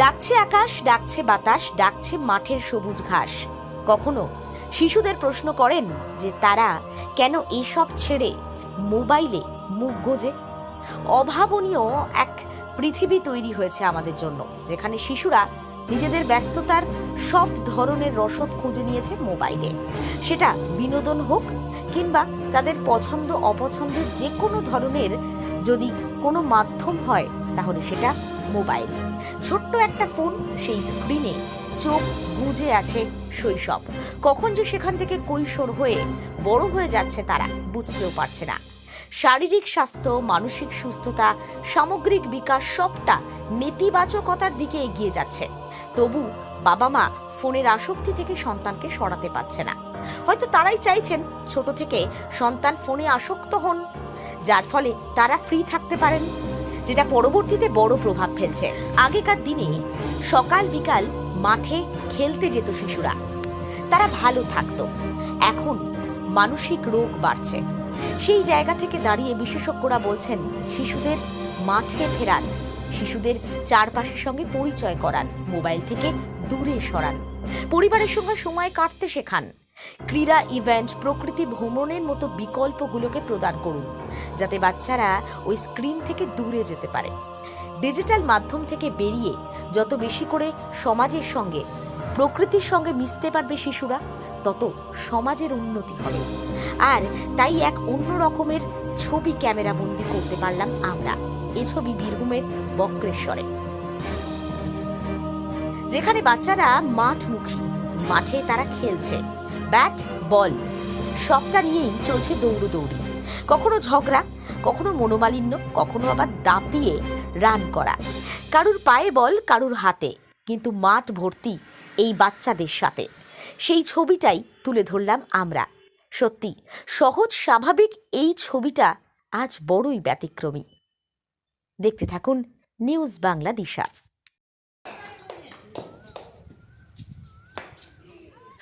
ডাকছে আকাশ, ডাকছে বাতাস, ডাকছে মাঠের সবুজ ঘাস। কখনো শিশুদের প্রশ্ন করেন যে তারা কেন এইসব ছেড়ে মোবাইলে মুখ গোজে? অভাবনীয় এক পৃথিবী তৈরি হয়েছে আমাদের জন্য, যেখানে শিশুরা নিজেদের ব্যস্ততার সব ধরনের রসদ খুঁজে নিয়েছে মোবাইলে। সেটা বিনোদন হোক কিংবা তাদের পছন্দ অপছন্দের যে কোনো ধরনের যদি কোনো মাধ্যম হয়, তাহলে সেটা মোবাইল। ছোট্ট একটা ফোন সেই স্ক্রিনে চোখ গুজে আছে শৈশব। কখন যে সেখান থেকে কৈশোর হয়ে বড় হয়ে যাচ্ছে তারা বুঝতেও পারছে না। শারীরিক স্বাস্থ্য, মানসিক সুস্থতা, সামগ্রিক বিকাশ সবটা নেতিবাচকতার দিকে এগিয়ে যাচ্ছে। তবু বাবা মা ফোনের আসক্তি থেকে সন্তানকে সরাতে পারছে না। হয়তো তারাই চাইছেন ছোট থেকে সন্তান ফোনে আসক্ত হন, যার ফলে তারা ফ্রি থাকতে পারেন। যেটা পরবর্তীতে বড় প্রভাব ফেলছে। আগেকার দিনে সকাল বিকাল মাঠে খেলতে যেত শিশুরা। তারা ভালো থাকতো। এখন মানসিক রোগ বাড়ছে। সেই জায়গা থেকে দাঁড়িয়ে বিশেষজ্ঞরা বলছেন, শিশুদের মাঠে ফেরান, শিশুদের চারপাশের সঙ্গে পরিচয় করান, মোবাইল থেকে দূরে সরান। পরিবারের সঙ্গে সময় কাটতে শেখান। ক্রীড়া ইভেন্ট প্রকৃতি ভ্রমণের মতো বিকল্পগুলোকে প্রদান করুন, যাতে বাচ্চারা ওই স্ক্রিন থেকে দূরে যেতে পারে। ডিজিটাল মাধ্যম থেকে বেরিয়ে যত বেশি করে সমাজের সঙ্গে, প্রকৃতির সঙ্গে মিশতে পারবে শিশুরা, তত সমাজের উন্নতি হবে। আর তাই এক অন্য রকমের ছবি ক্যামেরা বন্দি করতে পারলাম আমরা। এ ছবি বীরভূমের বক্রেশ্বরে। যেখানে বাচ্চারা মাঠমুখী, মাঠে তারা খেলছে। ব্যাট, বল, সবটা নিয়েই চলছে দৌড়দৌড়ি কখনো ঝগড়া, কখনো মনোমালিন্য, কখনো আবার দাপিয়ে রান করা। কারুর পায়ে বল, কারুর হাতে, কিন্তু মাঠ ভর্তি এই বাচ্চাদের সাথে। সেই ছবিটাই তুলে ধরলাম আমরা। সত্যি, সহজ, স্বাভাবিক এই ছবিটা আজ বড়ই ব্যতিক্রমী। দেখতে থাকুন নিউজ বাংলা দিশা।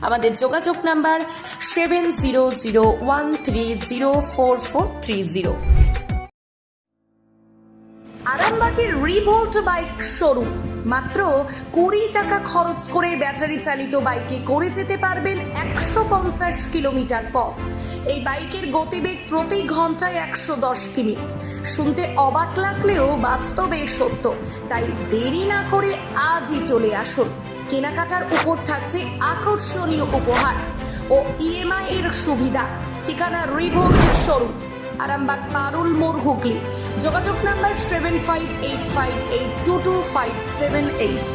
আমাদের যোগাযোগ number seven zero zero one three zero four four three zero. আরামবাগের রিভোল্ট বাইক শোরুম। মাত্র কুড়ি টাকা খরচ করে ব্যাটারি চালিত বাইকে করে যেতে পারবেন একশো পঞ্চাশ কিলোমিটার পথ। এই বাইকের গতিবেগ প্রতি ঘন্টায় একশো দশ কিমি। শুনতে অবাক লাগলেও বাস্তবে সত্য। তাই দেরি না করে আজই চলে আসুন। কেনাকাটার উপর থাকছে আকর্ষণীয় উপহার ও ইএমআই এর সুবিধা। ঠিকানা রিভোল্ট শোরুম, আরামবাগ, পারুল, মোড় হুগলি। যোগাযোগ number seven five eight five eight two two five seven eight